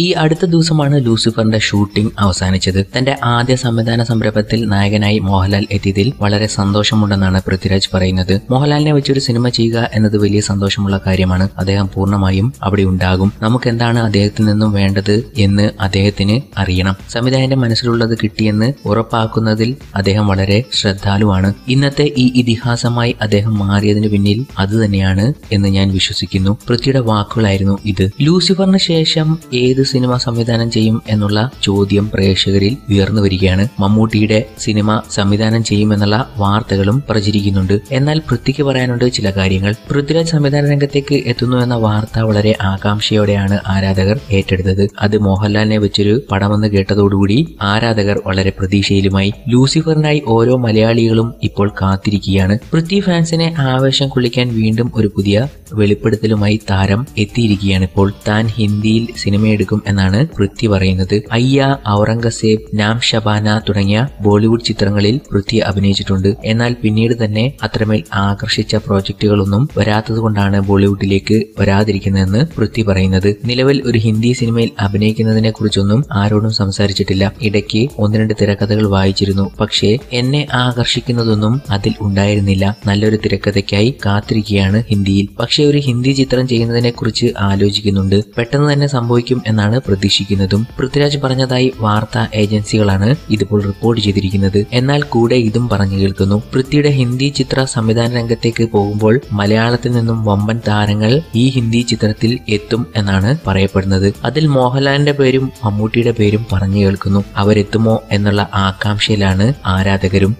ഈ അടുത്ത ദിവസമാണ് ലൂസിഫറിന്റെ ഷൂട്ടിംഗ് അവസാനിച്ചത്. തന്റെ ആദ്യ സംവിധാന സംരംഭത്തിൽ നായകനായി മോഹൻലാൽ എത്തിയതിൽ വളരെ സന്തോഷമുണ്ടെന്നാണ് പൃഥ്വിരാജ് പറയുന്നത്. മോഹൻലാലിനെ വെച്ചൊരു സിനിമ ചെയ്യുക എന്നത് വലിയ സന്തോഷമുള്ള കാര്യമാണ്. അദ്ദേഹം പൂർണമായും അവിടെ ഉണ്ടാകും. നമുക്ക് എന്താണ് അദ്ദേഹത്തിൽ നിന്നും വേണ്ടത് എന്ന് അദ്ദേഹത്തിന് അറിയണം. സംവിധായകന്റെ മനസ്സിലുള്ളത് കിട്ടിയെന്ന് ഉറപ്പാക്കുന്നതിൽ അദ്ദേഹം വളരെ ശ്രദ്ധാലുവാണ്. ഇന്നത്തെ ഈ ഇതിഹാസമായി അദ്ദേഹം മാറിയതിന് പിന്നിൽ അത് തന്നെയാണ് എന്ന് ഞാൻ വിശ്വസിക്കുന്നു. പൃഥ്വിയുടെ വാക്കുകളായിരുന്നു ഇത്. ലൂസിഫറിന് ശേഷം ഏത് സിനിമ സംവിധാനം ചെയ്യും എന്നുള്ള ചോദ്യം പ്രേക്ഷകരിൽ ഉയർന്നു വരികയാണ്. മമ്മൂട്ടിയുടെ സിനിമ സംവിധാനം ചെയ്യുമെന്നുള്ള വാർത്തകളും പ്രചരിക്കുന്നുണ്ട്. എന്നാൽ പൃഥ്വിക്ക് പറയാനുണ്ട് ചില കാര്യങ്ങൾ. പൃഥ്വിരാജ് സംവിധാന രംഗത്തേക്ക് എത്തുന്നു എന്ന വാർത്ത വളരെ ആകാംക്ഷയോടെയാണ് ആരാധകർ ഏറ്റെടുത്തത്. അത് മോഹൻലാലിനെ വെച്ചൊരു പടമെന്ന് കേട്ടതോടുകൂടി ആരാധകർ വളരെ പ്രതീക്ഷയിലുമായി. ലൂസിഫറിനായി ഓരോ മലയാളികളും ഇപ്പോൾ കാത്തിരിക്കുകയാണ്. പൃഥ്വി ഫാൻസിനെ ആവേശം കൊള്ളിക്കാൻ വീണ്ടും ഒരു പുതിയ വെളിപ്പെടുത്തലുമായി താരം എത്തിയിരിക്കുകയാണ് ഇപ്പോൾ. താൻ ഹിന്ദിയിൽ സിനിമയെടുക്കും എന്നാണ് പൃഥ്വി പറയുന്നത്. അയ്യ ഔറംഗസേബ് നാം ഷബാന തുടങ്ങിയ ബോളിവുഡ് ചിത്രങ്ങളിൽ പൃഥ്വി അഭിനയിച്ചിട്ടുണ്ട്. എന്നാൽ പിന്നീട് തന്നെ അത്രമേൽ ആകർഷിച്ച പ്രോജക്റ്റുകളൊന്നും വരാത്തതുകൊണ്ടാണ് ബോളിവുഡിലേക്ക് വരാതിരിക്കുന്നതെന്ന് പൃഥ്വി പറയുന്നത്. നിലവിൽ ഒരു ഹിന്ദി സിനിമയിൽ അഭിനയിക്കുന്നതിനെ കുറിച്ചൊന്നും ആരോടും സംസാരിച്ചിട്ടില്ല. ഇടയ്ക്ക് ഒന്ന് രണ്ട് തിരക്കഥകൾ വായിച്ചിരുന്നു. പക്ഷേ എന്നെ ആകർഷിക്കുന്നതൊന്നും അതിൽ ഉണ്ടായിരുന്നില്ല. നല്ലൊരു തിരക്കഥയ്ക്കായി കാത്തിരിക്കുകയാണ് ഹിന്ദിയിൽ. പക്ഷേ ഒരു ഹിന്ദി ചിത്രം ചെയ്യുന്നതിനെ കുറിച്ച് ആലോചിക്കുന്നുണ്ട്. പെട്ടെന്ന് തന്നെ സംഭവിക്കും എന്നാണ് പ്രതീക്ഷിക്കുന്നതും. പൃഥ്വിരാജ് പറഞ്ഞതായി വാർത്താ ഏജൻസികളാണ് ഇതിപ്പോൾ റിപ്പോർട്ട് ചെയ്തിരിക്കുന്നത്. എന്നാൽ കൂടെ ഇതും പറഞ്ഞു കേൾക്കുന്നു. പൃഥ്വിയുടെ ഹിന്ദി ചിത്ര സംവിധാന രംഗത്തേക്ക് പോകുമ്പോൾ മലയാളത്തിൽ നിന്നും വമ്പൻ താരങ്ങൾ ഈ ഹിന്ദി ചിത്രത്തിൽ എത്തും എന്നാണ് പറയപ്പെടുന്നത്. അതിൽ മോഹൻലാലിന്റെ പേരും മമ്മൂട്ടിയുടെ പേരും പറഞ്ഞു കേൾക്കുന്നു. അവരെത്തുമോ എന്നുള്ള ആകാംക്ഷയിലാണ് ആരാധകരും.